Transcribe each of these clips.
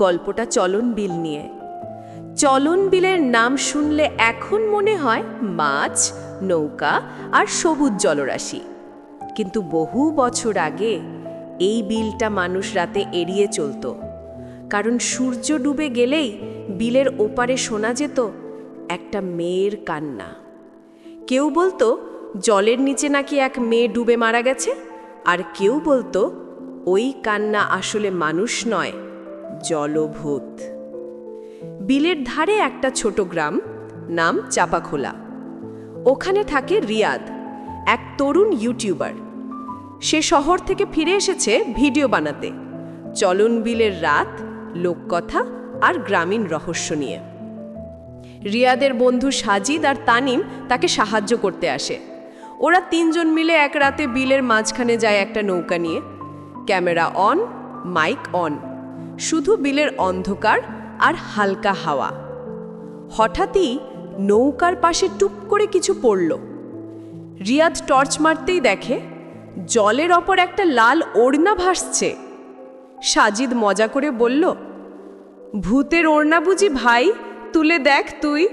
গল্পটা চলন বিল নিয়ে। চলন বিলের নাম শুনলে এখন মনে হয় মাছ, নৌকা আর সবুজ জলরাশি। কিন্তু বহু বছর আগে এই বিলটা মানুষ রাতে এড়িয়ে চলতো। কারণ সূর্য ডুবে গেলেই বিলের ওপারে শোনা যেত একটা মেয়ের কান্না। কেউ বলতো, জলের নিচে নাকি এক মেয়ে ডুবে মারা গেছে? আর কেউ বলতো, ওই কান্না আসলে মানুষ নয় জলভূত। বিলের ধারে একটা ছোট গ্রাম, নাম চাপাখোলা। ওখানে থাকে রিয়াদ, এক তরুণ ইউটিউবার। সে শহর থেকে ফিরে এসেছে ভিডিও বানাতে। চলন বিলের রাত, লোককথা আর গ্রামীণ রহস্য নিয়ে। রিয়াদের বন্ধু সাজিদ আর তানিম তাকে সাহায্য করতে আসে। ওরা তিনজন মিলে এক রাতে বিলের মাঝখানে যায় একটা নৌকা নিয়ে। Camera on, mic on. শুধু বিলের অন্ধকার আর হালকা হাওয়া। হঠাৎই নৌকার পাশে টুপ করে কিছু পড়ল। রিয়াদ টর্চ মারতেই দেখে জলের ওপর একটা লাল ওড়না ভাসছে। সাজিদ মজা করে বলল, ভূতের ওড়না বুঝি ভাই, তুলে দেখ তুই।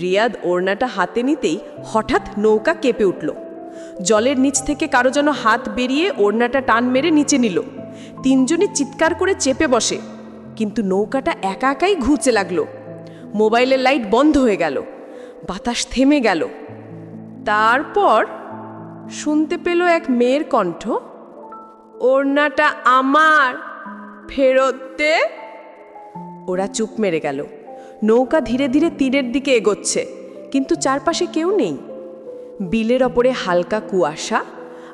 রিয়াদ ওড়নাটা হাতে নিতেই হঠাৎ নৌকা কেঁপে উঠল। জলের নিচ থেকে কারও যেন হাত বেরিয়ে ওড়নাটা টান মেরে নিচে নিল। তিনজনে চিৎকার করে চেপে বসে, কিন্তু নৌকাটা একা একাই ঘুরতে লাগল। মোবাইলের লাইট বন্ধ হয়ে গেল, বাতাস থেমে গেল। তারপর শুনতে পেল এক মেয়ের কণ্ঠ, ওড়নাটা আমার, ফেরত ওরা চুপ মেরে গেল। নৌকা ধীরে ধীরে তীরের দিকে এগোচ্ছে, কিন্তু চারপাশে কেউ নেই। বিলের ওপরে হালকা কুয়াশা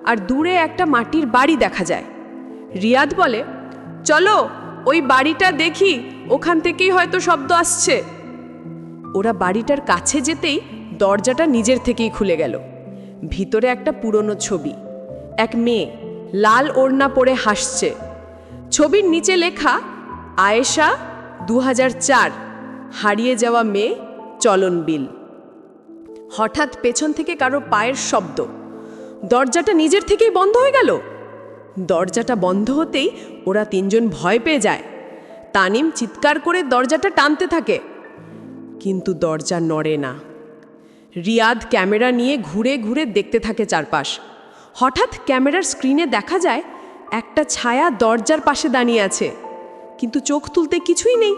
আর দূরে একটা মাটির বাড়ি দেখা যায়। রিয়াদ বলে, চলো, ওই বাড়িটা দেখি, ওখান থেকেই হয়তো শব্দ আসছে। ওরা বাড়িটার কাছে যেতেই দরজাটা নিজের থেকেই খুলে গেল। ভিতরে একটা পুরনো ছবি। এক মেয়ে, লাল ওড়না পরে হাসছে। ছবির নিচে লেখা, আয়েশা দু হাজার চার, হারিয়ে যাওয়া মেয়ে, চলন বিল। হঠাৎ পেছন থেকে কারও পায়ের শব্দ। দরজাটা নিজের থেকেই বন্ধ হয়ে গেল? দরজাটা বন্ধ হতেই ওরা তিনজন ভয় পেয়ে যায়। তানিম চিৎকার করে দরজাটা টানতে থাকে, কিন্তু দরজা নড়ে না। রিয়াদ ক্যামেরা নিয়ে ঘুরে ঘুরে দেখতে থাকে চারপাশ। হঠাৎ ক্যামেরার স্ক্রিনে দেখা যায়, একটা ছায়া দরজার পাশে দাঁড়িয়ে আছে, কিন্তু চোখ তুলতে কিছুই নেই।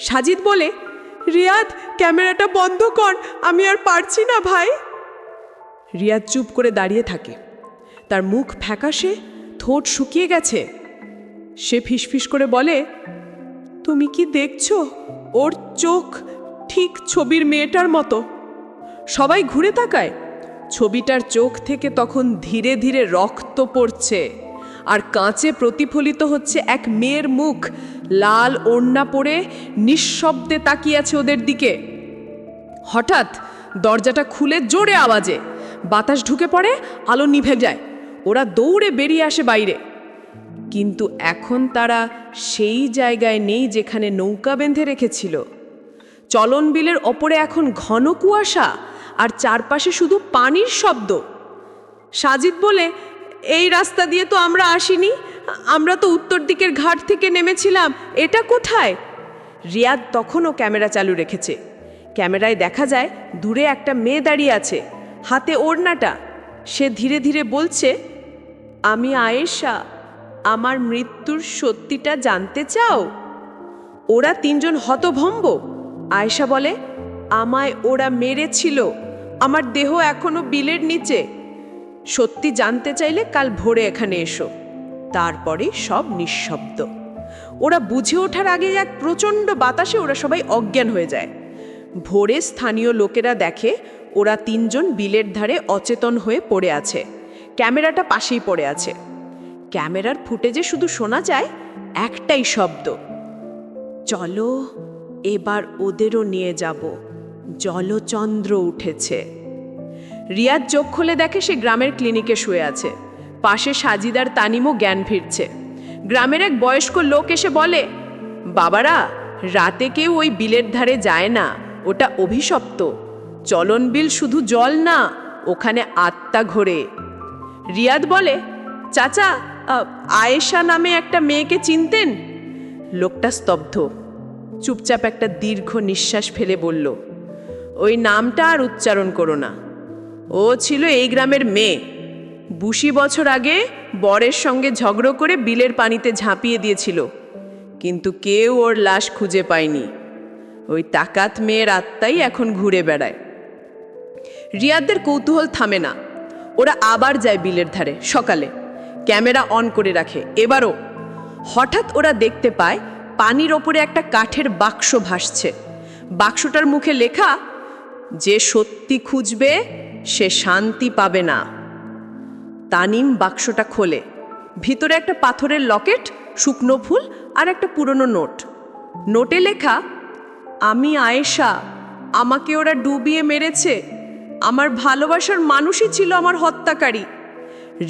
সাজিদ বলে, রিয়াদ, ক্যামেরাটা বন্ধ কর, আমি আর পারছি না ভাই। রিয়াদ চুপ করে দাঁড়িয়ে থাকে। তার মুখ ফ্যাকাশে ঠোঁট শুকিয়ে গেছে। সে ফিসফিস করে বলে, তুমি কি দেখছ? ওর চোখ ঠিক ছবির মেয়েটার মতো। সবাই ঘুরে তাকায়। ছবিটার চোখ থেকে তখন ধীরে ধীরে রক্ত পড়ছে আর কাঁচে প্রতিফলিত হচ্ছে এক মেয়ের মুখ। লাল ওড়না পরে নিঃশব্দে তাকিয়ে আছে ওদের দিকে। হঠাৎ দরজাটা খুলে জোরে আওয়াজে। বাতাস ঢুকে পড়ে, আলো নিভে যায়। ওরা দৌড়ে বেরিয়ে আসে বাইরে। কিন্তু এখন তারা সেই জায়গায় নেই যেখানে নৌকা বেঁধে রেখেছিল। চলন বিলের ওপরে এখন ঘন কুয়াশা আর চারপাশে শুধু পানির শব্দ। সাজিদ বলে, এই রাস্তা দিয়ে তো আমরা আসিনি। আমরা তো উত্তর দিকের ঘাট থেকে নেমেছিলাম। এটা কোথায়? রিয়াদ তখনও ক্যামেরা চালু রেখেছে। ক্যামেরায় দেখা যায়, দূরে একটা মেয়ে দাঁড়িয়ে আছে, হাতে ওড়নাটা। সে ধীরে ধীরে বলছে আমি আয়েশা, আমার মৃত্যুর সত্যিটা জানতে চাও? ওরা তিনজন হতভম্ব। আয়েশা বলে, আমায় ওরা মেরেছিল। আমার দেহ এখনও বিলের নিচে। সত্যি জানতে চাইলে কাল ভোরে এখানে এসো। তারপরে সব নিঃশব্দ। ওরা বুঝে ওঠার আগে এক প্রচণ্ড বাতাসে ওরা সবাই অজ্ঞান হয়ে যায়। ভোরে স্থানীয় লোকেরা দেখে, ওরা তিনজন বিলের ধারে অচেতন হয়ে পড়ে আছে। ক্যামেরাটা পাশেই পড়ে আছে। ক্যামেরার ফুটেজে শুধু শোনা যায় একটাই শব্দ। চলো, এবার ওদেরও নিয়ে যাব। জলচন্দ্র উঠেছে। রিয়াদ চোখ খুলে দেখে সে গ্রামের ক্লিনিকে শুয়ে আছে। পাশে সাজিদার তানিমও জ্ঞান ফিরছে। গ্রামের এক বয়স্ক লোক এসে বলে, বাবারা, রাতে কেউ ওই বিলের ধারে যায় না, ওটা অভিশপ্ত। চলন বিল শুধু জল না, ওখানে আত্মা ঘোরে। রিয়াদ বলে, চাচা আয়েশা নামে একটা মেয়েকে চিনতেন? লোকটা স্তব্ধ। চুপচাপ একটা দীর্ঘ নিঃশ্বাস ফেলে বলল, ওই নামটা আর উচ্চারণ করো না। ও ছিল এই গ্রামের মেয়ে। বুশি বছর আগে বরের সঙ্গে ঝগড়ো করে বিলের পানিতে ঝাঁপিয়ে দিয়েছিল, কিন্তু কেউ ওর লাশ খুঁজে পায়নি। ওই তাকাত মেয়ের আত্মাই এখন ঘুরে বেড়ায়। রিয়াদদের কৌতূহল থামে না। ওরা আবার যায় বিলের ধারে, সকালে। ক্যামেরা অন করে রাখে। এবারও হঠাৎ ওরা দেখতে পায়, পানির ওপরে একটা কাঠের বাক্স ভাসছে। বাক্সটার মুখে লেখা, যে সত্যি খুঁজবে, সে শান্তি পাবে না। তানিম বাক্সটা খোলে। ভিতরে একটা পাথরের লকেট, শুকনো ফুল আর একটা পুরনো নোট। নোটে লেখা, আমি আয়েশা, আমাকে ওরা ডুবিয়ে মেরেছে। আমার ভালোবাসার মানুষই ছিল আমার হত্যাকারী।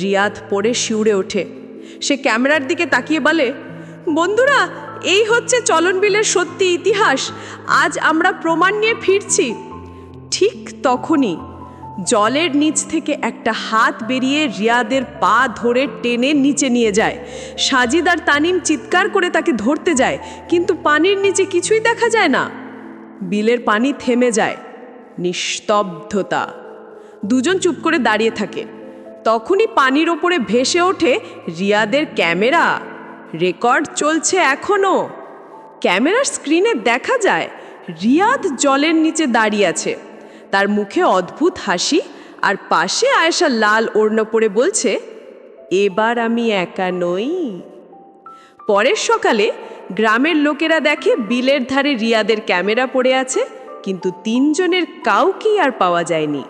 রিয়াদ পড়ে শিউরে ওঠে। সে ক্যামেরার দিকে তাকিয়ে বলে, বন্ধুরা, এই হচ্ছে চলন বিলের সত্যি ইতিহাস। আজ আমরা প্রমাণ নিয়ে ফিরছি। ঠিক তখনই জলের নিচ থেকে একটা হাত বেরিয়ে রিয়াদের পা ধরে টেনে নিচে নিয়ে যায়। সাজিদ আর তানিম চিৎকার করে তাকে ধরতে যায়, কিন্তু পানির নিচে কিছুই দেখা যায় না। বিলের পানি থেমে যায়। নিস্তব্ধতা। দুজন চুপ করে দাঁড়িয়ে থাকে। তখনই পানির ওপরে ভেসে ওঠে রিয়াদের ক্যামেরা। রেকর্ড চলছে এখনও ক্যামেরার স্ক্রিনে দেখা যায়, রিয়াদ জলের নিচে দাঁড়িয়ে আছে। তার মুখে অদ্ভুত হাসি আর পাশে আয়েশা লাল ওড়ন পরে বলছে, এবার আমি একা নই। পরের সকালে গ্রামের লোকেরা দেখে বিলের ধারে রিয়াদের ক্যামেরা পড়ে আছে কিন্তু তিনজনের কাউকেই আর পাওয়া যায়নি।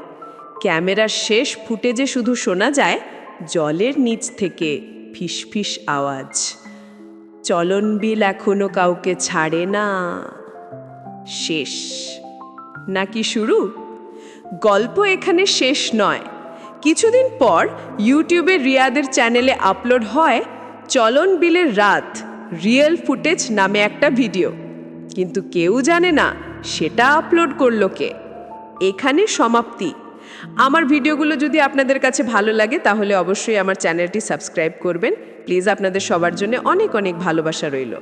ক্যামেরার শেষ ফুটেজে শুধু শোনা যায় জলের নিচ থেকে ফিসফিস আওয়াজ। চলন বিল এখনও কাউকে ছাড়ে না। শেষ। নাকি শুরু? গল্প এখানে শেষ নয়। কিছুদিন পর ইউটিউবে রিয়াদের চ্যানেলে আপলোড হয় চলন বিলের রাত, রিয়েল ফুটেজ নামে একটা ভিডিও। কিন্তু কেউ জানে না সেটা আপলোড করল কে। এখানে সমাপ্তি। আমার ভিডিওগুলো যদি আপনাদের কাছে ভালো লাগে, তাহলে অবশ্যই আমার চ্যানেলটি সাবস্ক্রাইব করবেন। প্লিজ আপনাদের সবার জন্য অনেক অনেক ভালোবাসা রইল।